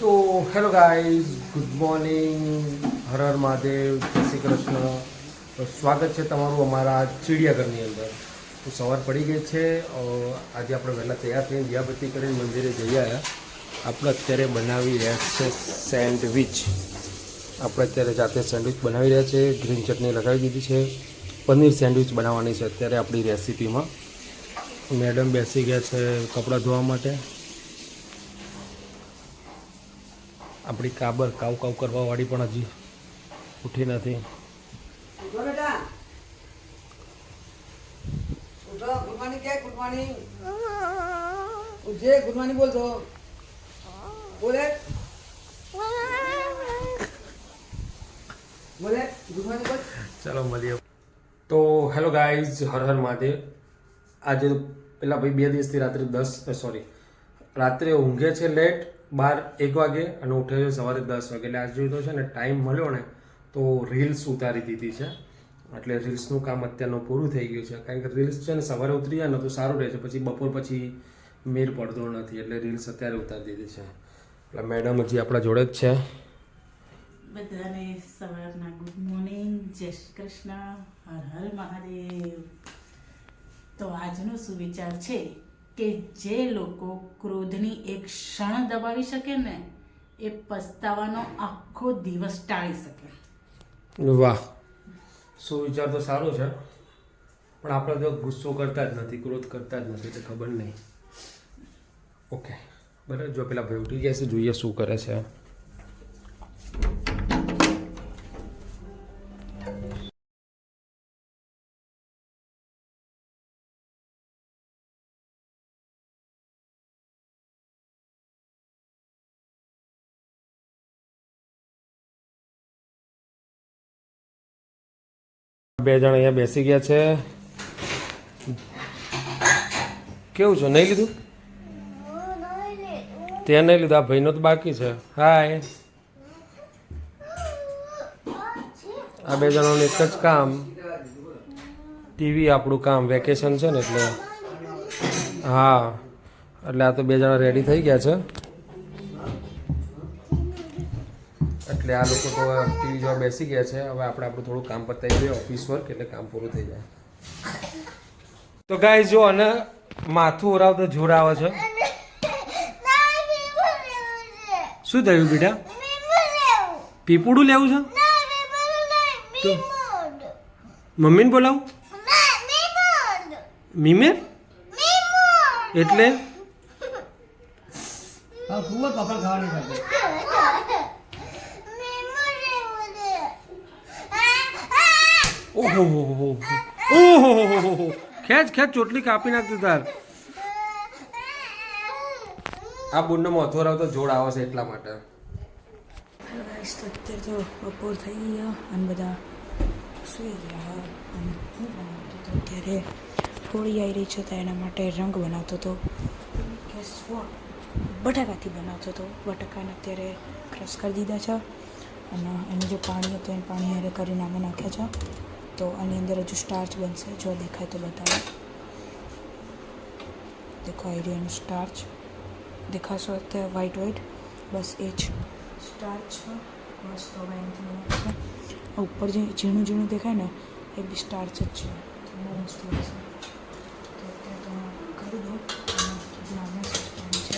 તો hello guys, good morning. Har Har Mahadev, જય શ્રી કૃષ્ણ. સ્વાગત છે તમારું અમારા ચિડિયાઘરની અંદર. તો સવાર પડી ગઈ છે આજે આપણે વહેલા તૈયાર થઈને દિયાબત્તી કરીને મંદિરે જઈ આવ્યા. આપણે અત્યારે બનાવી રહ્યા છે સેન્ડવિચ. આપણે અત્યારે જાતે સેન્ડવિચ બનાવી રહ્યા છે, ગ્રીન ચટણી લગાવી દીધી છે. પનીર સેન્ડવિચ બનાવવાની છે અત્યારે આપણી રેસીપીમાં. મેડમ બેસી ગયા છે કપડાં ધોવા માટે. આપણી કાબર કાવ કાવ કરવા વાળી પણ હજી ઉઠી નથી. ગુડ મોર્નિંગ બોલ દો બોલે. બોલે ગુડ મોર્નિંગ બોલ. ચાલો મળીએ. તો હેલો ગાઈઝ હર હર મહાદેવ. આજે પેલા ભાઈ બે દિવસથી રાત્રે દસ સોરી રાત્રે ઊંઘે છે લેટ બાર એક વાગે અને ઉઠ્યો છે સવારે દસ વાગે. એટલે આજે તો છે ને ટાઈમ મળ્યો ને તો રીલ્સ ઉતારી દીધી છે. એટલે રીલ્સનું કામ અત્યારનું પૂરું થઈ ગયું છે. કારણ કે રીલ્સ છે ને સવારે ઉતરી જાય ને તો સારું રહે છે. પછી બપોર પછી મેર પડતો નથી. એટલે રીલ્સ અત્યારે ઉતારી દીધી છે. એટલે મેડમ હજી આપણા જોડે જ છે. બધાને સવારના ગુડ મોર્નિંગ જય કૃષ્ણ. હર હર મહાદેવ. તો આજનો સુવિચાર છે કે જે લોકો ક્રોધની એક ક્ષણ દબાવી શકે ને એ પસ્તાવાનો આખો દિવસ ટાળી શકે. વાહ. સુવિચાર તો સારો છે પણ આપણે તો ગુસ્સો કરતા જ નથી ક્રોધ કરતા જ નથી તો ખબર નહીં. ઓકે. બરાબર જો પેલા ભાઈ ઉઠી જશે જોઈએ શું કરે છે. બે જણ અહીંયા બેસી ગયા છે. કેવું છે? નહીં લીધું? ત્યાં નહીં લીધું? આ ભાઈનો તો બાકી છે. હાય આ બે જણાનું એક જ કામ. ટીવી આપણું કામ વેકેશન છે ને એટલે. હા. એટલે આ તો બે જણા રેડી થઈ ગયા છે. એટલે આ લોકો તો ટીવી જોવા બેસી ગયા છે. હવે આપણે આપણું થોડું કામ પતાવી દઈએ ઓફિસ વર્ક એટલે કામ પૂરું થઈ જાય. તો ગાય જો અને માથું ઓરાવતો જોર આવે છે. શું થયું બેટા? પીપુડું લેવું છે? તો મમ્મીને બોલાવું? મીમે એટલે? હા ખૂબ પકડ ખાવાની ઓહો હો હો ઓહો હો હો હો ખેંચ ખેંચ ચોટલી કાપી નાખતી તાર. આ બુનનો મોથો રાવતો જોડ આવે છે એટલા માટે. ગાઈસ તો અત્યારે તો બપોર થઈ ગયા અને બધા સુઈ ગયા અને હું બનાવતો હતો અત્યારે થોડી આવી રહી છે તો એના માટે રંગ બનાવતો હતો. ગેસ વોટ બટાકાથી બનાવતો હતો. બટાકાને અત્યારે ક્રશ કરી દીધા છે. અને એનું જે પાણી હતું એ પાણી હારે કરીને આમાં નાખ્યા છે. તો આની અંદર હજુ સ્ટાર્ચ બનશે જો દેખાય તો બતાવો દેખો આવી રહ્યું એનું સ્ટાર્ચ દેખાશો અત્યારે વ્હાઈટ વ્હાઈટ બસ એ જ સ્ટાર્ચ છે બસ તો હવે એનાથી બનાવશે આ ઉપર જે ઝીણું ઝીણું દેખાય ને એ બી સ્ટાર્ચ જ છે તો બહુ મસ્ત લાગશે તો અત્યારે તો હું કરી દઉં અને નાનું સિસ્ટમ છે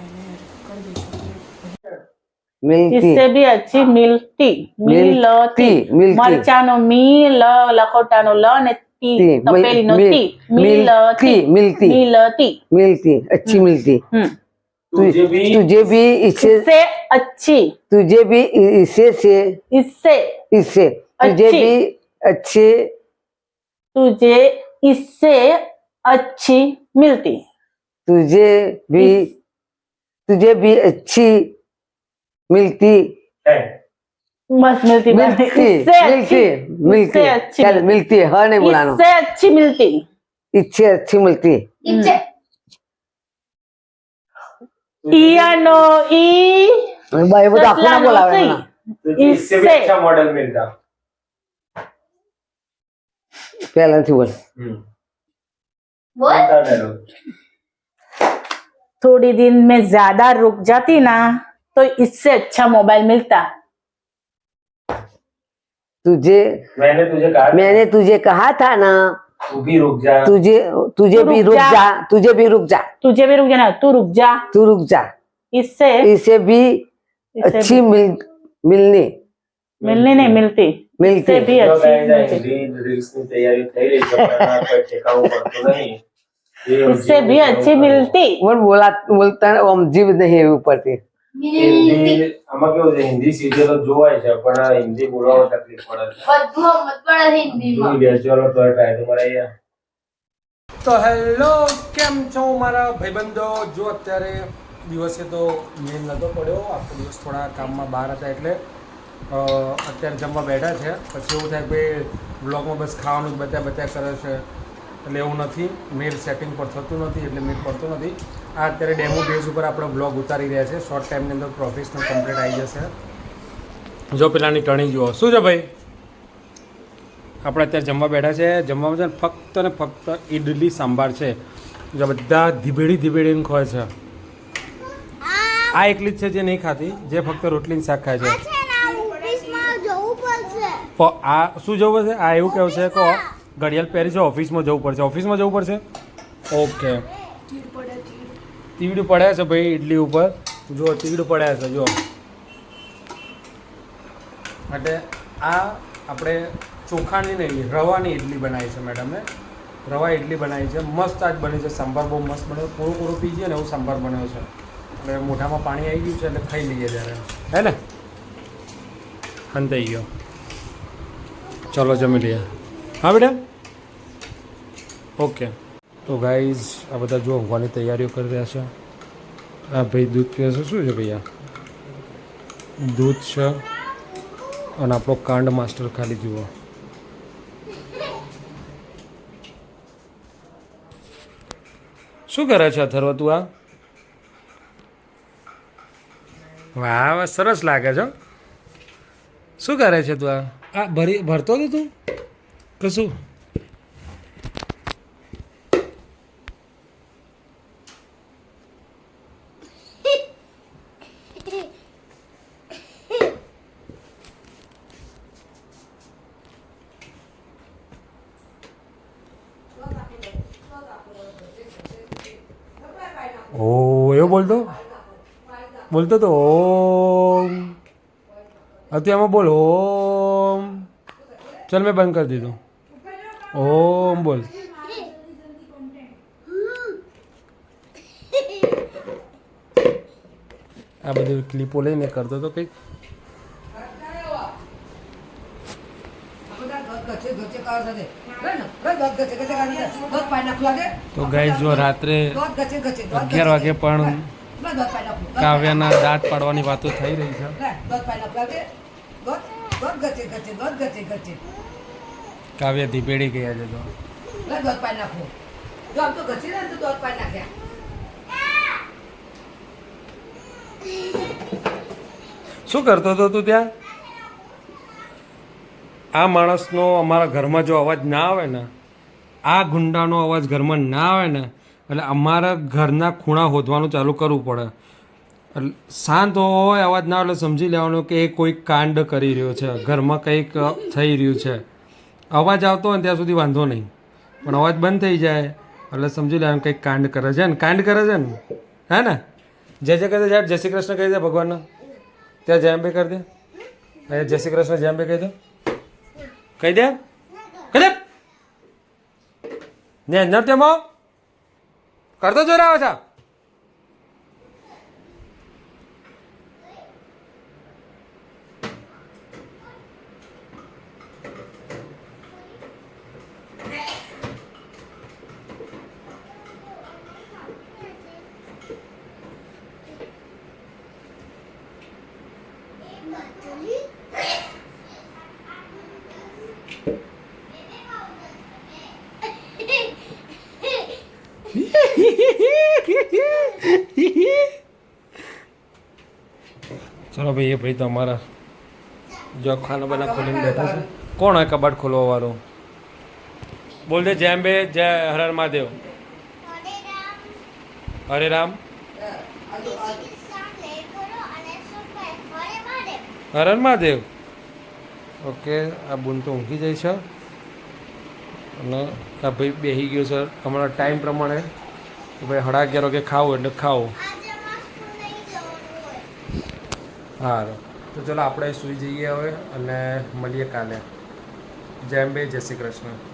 એને કરી દઈશું इससे भी अच्छी मिलती मिलती मिल मी ल लखोटानो ल ने ती मिलती मिलती अच्छी मिलती तुझे भी तुझे भी अच्छी तुझे भी इससे से इससे इससे तुझे भी अच्छे तुझे इससे अच्छी मिलती तुझे भी तुझे भी अच्छी मिलती। है। मिलती मिलती मिलती मिलती। चल मिलती। है नहीं बुलाना। इससे अच्छी मिलती। इच्छे अच्छी मिलती। हम्म। इयानो ई। भाई वो तो बोला तो इससे भी अच्छा मॉडल मिलता। पहला हम्म। बोल। बोल। थोड़ी दिन में ज़्यादा रुक जाती ना। तो इससे अच्छा मोबाइल मिलता। तुझे मैंने तुझे कहा मैंने तुझे कहा था ना। तू भी रुक जा। तुझे तुझे भी रुक जा। तुझे भी रुक जा। तुझे भी रुक जा ना तू रुक जा। तू रुक जा। इससे इसे भी अच्छी मिल मिलनी। मिलनी नहीं मिलती। मिलती। भी अच्छी इससे भी अच्छी मिलती। बोला बोलता है जीव नहीं ऊपर थी હિન્દી. આમાં કેવું છે હિન્દી સિરિયલો જોવાય છે પણ હિન્દી બોલવામાં તકલીફ પડે છે. બધું સમજ પડે હિન્દીમાં. જોઈ તો ટ્રાય તો મારે અહીંયા. તો હેલો કેમ છો મારા ભાઈબંધો? જો અત્યારે દિવસે તો મેન નહોતો પડ્યો આખો દિવસ થોડા કામમાં બહાર હતા એટલે અત્યારે જમવા બેઠા છે. પછી એવું થાય કે બ્લોગમાં બસ ખાવાનું જ બત્યા બત્યા કરે છે. એટલે એવું નથી મેલ સેટિંગ પર થતું નથી એટલે મેલ પડતો નથી. આ અત્યારે ડેમો બેઝ ઉપર આપણે બ્લોગ ઉતારી રહ્યા છે. શોર્ટ ટાઈમની અંદર પ્રોફેશનલ કમ્પ્લીટ આવી જશે. જો પેલાની ટણી જુઓ. શું છે ભાઈ? આપણે અત્યારે જમવા બેઠા છે. જમવામાં છે ને ફક્ત ને ફક્ત ઇડલી સાંભાર છે. જો બધા ધીબેડી ધીબેડીને ખોય છે. આ એકલી જ છે જે નહીં ખાતી જે ફક્ત રોટલીને શાક ખાય છે. આ શું જવું પડશે? આ એવું કેવું છે કે ઘડિયાળ પહેરી છે ઓફિસમાં જવું પડશે. ઓફિસમાં જવું પડશે? ઓકે. તીવડું પડ્યા છે ભાઈ ઇડલી ઉપર. જો તીવડું પડ્યા છે જો. માટે આ આપણે ચોખાની નહીં રવાની ઇડલી બનાવી છે મેડમે. રવા ઇડલી બનાવી છે. મસ્ત આજ બની છે સંભાર બહુ મસ્ત બન્યો કોરું પી જઈએ ને એવું સંભાર બન્યો છે. એટલે મોઢામાં પાણી આવી ગયું છે એટલે ખાઈ લઈએ જ્યારે હે ને? હંતાઈ ગયો. ચલો જમી લઈએ. હા બેટા? ઓકે તો ગાઈઝ આ બધા જો ઊંઘવાની તૈયારીઓ કરી રહ્યા છે. આ ભાઈ દૂધ પીવે છે શું છે ભૈયા? દૂધ છે અને આપણો કાંડ માસ્ટર ખાલી જુઓ. શું કરે છે અથર્વ તું આ વાહ વાહ સરસ લાગે છે શું કરે છે તું આ? આ ભરી ભરતો હતો તું? કશું? ઓ, એવો બોલતો? બોલતો તો ઓમ. અત્યારમાં બોલ ઓમ. ચાલ, મેં બંધ કરી દીધું. ઓમ બોલ આ બધું ક્લિપો લઈને કરતો તો કંઈક. તો ગાઈઝ જો રાત્રે અગિયાર વાગે પણ કાવ્યના દાંત પાડવાની વાતો થઈ રહી છે. કાવ્ય ધીપેડી ગયા છે તો. લે પાઈ નાખું. જો આમ તો ઘસી ને તો દોત પાઈ નાખ્યા. શું કરતો હતો તું ત્યાં? આ માણસનો અમારા ઘરમાં જો અવાજ ના આવે ને આ ગુંડાનો અવાજ ઘરમાં ના આવે ને એટલે અમારા ઘરના ખૂણા હોદવાનું ચાલુ કરવું પડે. એટલે શાંત હોય અવાજ ના એટલે સમજી લેવાનું કે એ કોઈ કાંડ કરી રહ્યો છે. ઘરમાં કંઈક થઈ રહ્યું છે. અવાજ આવતો હોય ત્યાં સુધી વાંધો નહીં. પણ અવાજ બંધ થઈ જાય, એટલે સમજી લેવાનું કંઈક કાંડ કરે છે ને. કાંડ કરે છે ને? હે ને? જય જય કહી દે જય શ્રી કૃષ્ણ કહી દે ભગવાનનો. ત્યાં જેમ બે કરી દે. અહીંયા જય શ્રી કૃષ્ણ જેમ બે કહી દો. કહી દે? કહી દે? ને તેમાં કરતો જોઈ રહ્યો છે. ચલો ભાઈ એ ભાઈ તો અમારા જો ખાના બના ખોલીને બેઠા છે. કોણ હોય કબાટ ખોલવા વાળું બોલ દે જેમ બે જય હરણ હર મહાદેવ. હરે રામ હરણ મહાદેવ. ઓકે આ બુન તો ઊંઘી જાય છે. અને આ ભાઈ બેસી ગયો સર હમણાં ટાઈમ પ્રમાણે ભાઈ સાડા અગિયાર વાગે ખાવું એટલે ખાવું. સારું તો ચલો આપણે સૂઈ જઈએ હવે અને મળીએ કાલે. જય અંબે, જય શ્રી કૃષ્ણ.